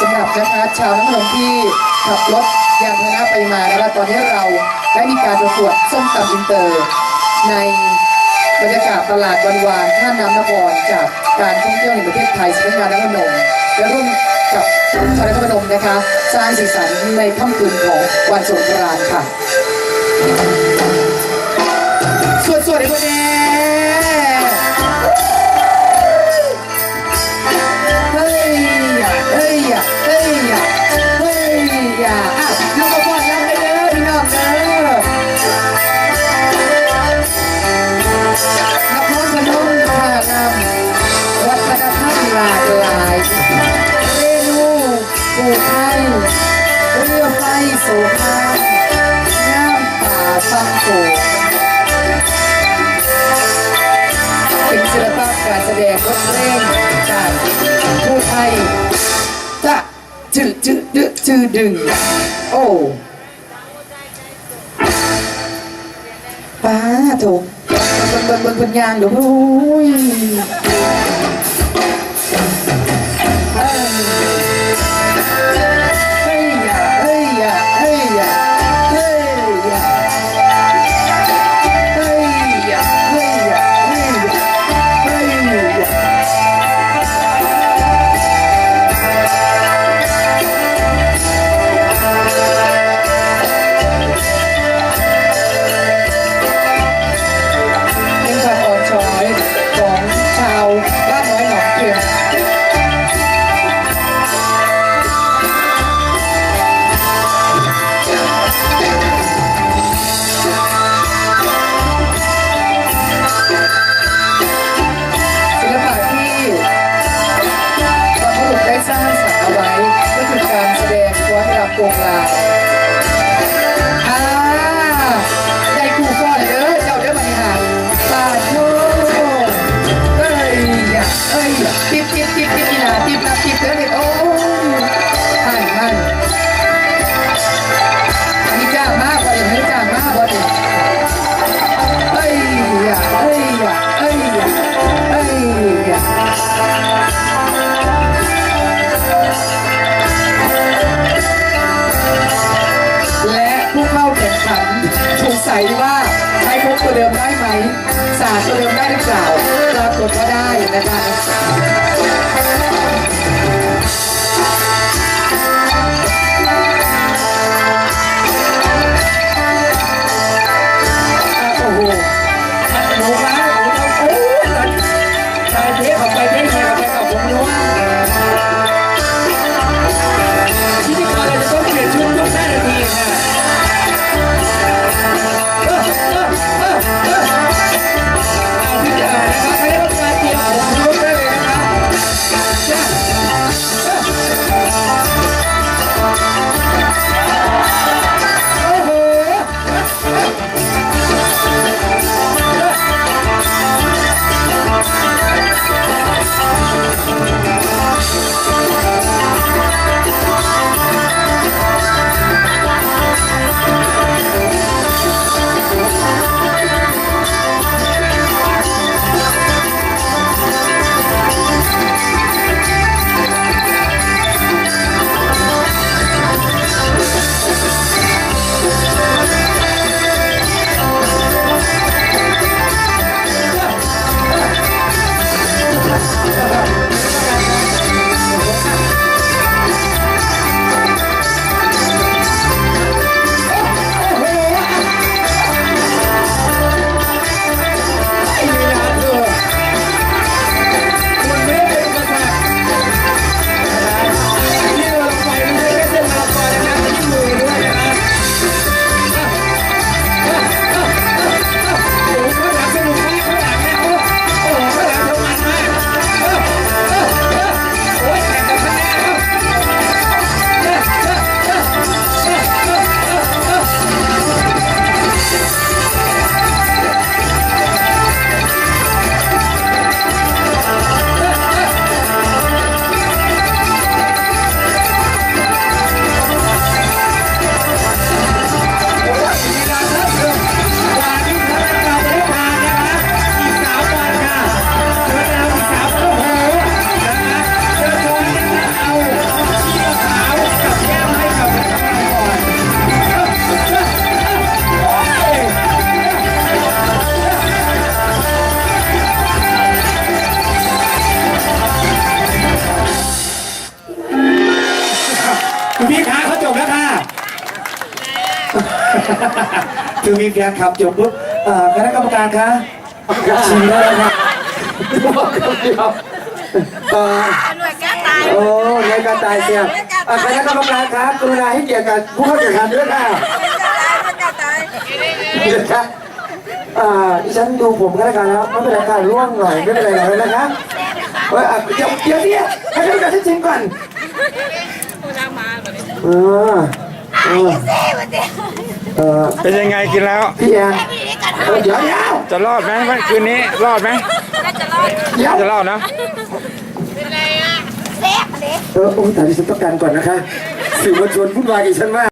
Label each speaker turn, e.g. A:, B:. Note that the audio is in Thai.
A: สำหรับนะคะชาวน้ำนมที่ขับรถยานพาหนะไปมานะคะตอนนี้เราได้มีการประกวดส้มตำอินเตอร์ ในบรรยากาศตลาดวันวานท่าน้ำนครจากการท่องเที่ยวแห่งประเทศไทยสำนักงานน้ำนมและร่วมกับพระนครพนมนะคะ สร้างสีสันในค่ำคืนของวันสงกรานต์ค่ะ ปูไทยเรือไฟโสภาน้ำป่าฟังโขงเป็นศิลปะการแสดงบทเพลงจากผู้ไทยจะจืดจืดดึดจืดดึง โอ้ป้าโถเบิ่งเบิ่งเบิ่งเบิ่งยางเดี๋ยวโอ้ย ฟ้อ ษาเตัวเดิมได้หรือเปล่าปรากฏว่าได้นะคะ
B: คือมีแฟนขับจบปุ๊บเอ่อคณะกรรมการคะชิงได้แล้วครับบอกคำเดียวเอ่อ
C: หน่วยแก้ตาย
B: โอ้ในการตายเสียอะคณะกรรมการครับกรุณาให้เกียรติกับผู้เข้าแข่งขันด้วยค่ะ
C: แก้ตาย
B: เดี๋ยวครับอ่าดิฉันดูผมก็แล้วกันแล้วไม่เป็นไรค่ะร่วงหน่อยไม่เป็นไรเลยนะคะเอ้ยอะเดี๋ยวเดี๋ยวเนี่ยให้ดูกันที่จริงก่อน เออ เออ เออ
D: เป็นยังไงกินแล้ว
B: พี่แอนเออเดี๋ยวเดี๋ยว
D: จะรอดไหมวันคืนนี้รอดไหม
B: เดี๋ยว
D: จะรอดนะ
C: เซ็กเด็ก
B: เออโอ้ยแต่ดิฉันต้องการก่อนนะคะสื่อมวลชนพูดวายกับฉันมาก